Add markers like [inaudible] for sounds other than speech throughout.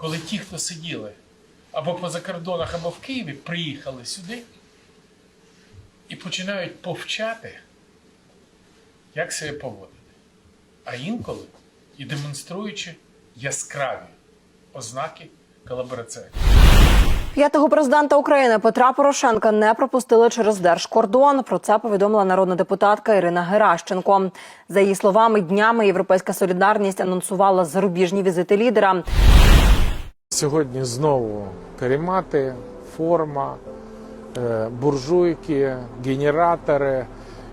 коли ті, хто сиділи або по закордонах, або в Києві, приїхали сюди і починають повчати, як себе поводити. А інколи і демонструючи яскраві ознаки колаборації. П'ятого президента України Петра Порошенка не пропустили через держкордон. Про це повідомила народна депутатка Ірина Геращенко. За її словами, днями Європейська солідарність анонсувала зарубіжні візити лідера. Сьогодні знову каремати, форма, е, буржуйки, генератори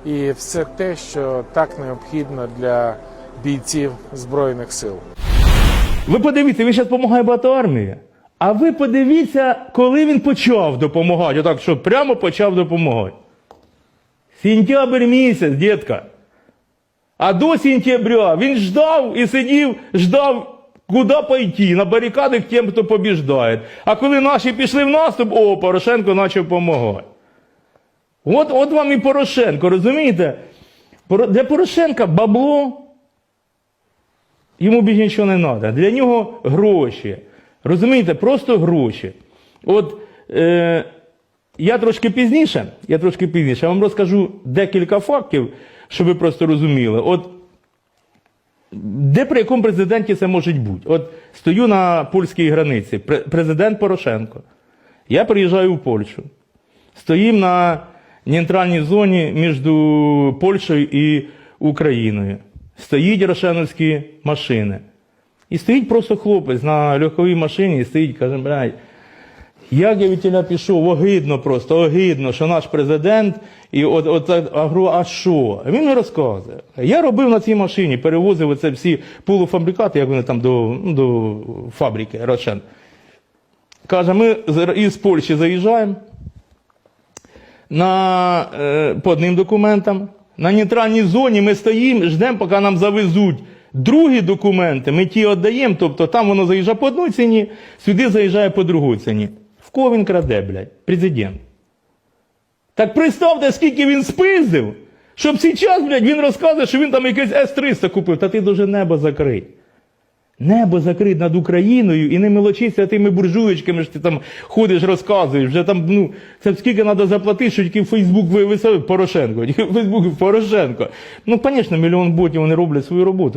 і все те, що так необхідно для бійців Збройних сил. Ви подивіться, він зараз допомагає багато армії. А ви подивіться, коли він почав допомагати. Отак, що прямо почав допомагати. Сентябрь місяць, дітка. А до сентября він ждав і сидів, ждав, куди пойти, на барикади к тим, хто побіждає. А коли наші пішли в наступ, о, Порошенко почав допомагати. От, от вам і Порошенко, розумієте? Для Порошенка бабло Йому більше нічого не треба. Для нього гроші. Розумієте, просто гроші. От е, я трошки пізніше, я трошки пізніше я вам розкажу декілька фактів, щоб ви просто розуміли. От де при якому президенті це може бути? От стою на польській границі, президент Порошенко. Я приїжджаю в Польщу. Стоїм на нейтральній зоні між Польщею і Україною. Стоїть рошеновські машини. І стоїть просто хлопець на легковій машині і стоїть, каже, блядь, як я від тіля пішов, огидно просто, огидно, що наш президент, і от, от, а говорю, а що? Він мені розказує. Я робив на цій машині, перевозив оце всі полуфабрикати, як вони там до, ну, до фабрики Рошен. Каже, ми із Польщі заїжджаємо на, е, по одним документам. На нейтральній зоні ми стоїмо, ждемо, поки нам завезуть другі документи, ми ті віддаємо, тобто там воно заїжджає по одній ціні, сюди заїжджає по другій ціні. В кого він краде, блядь? Президент. Так представте, скільки він спиздив, щоб зараз, блядь, він розказує, що він там якийсь С-300 купив, та ти дуже небо закрий. Небо закрить над Україною і не мелочися тими буржуєчками, що ти там ходиш, розказуєш. Вже там, ну, це скільки треба заплатити, що тільки в Фейсбук вивисав Порошенко. [laughs] Фейсбук Порошенко. Ну, звісно, мільйон ботів вони роблять свою роботу.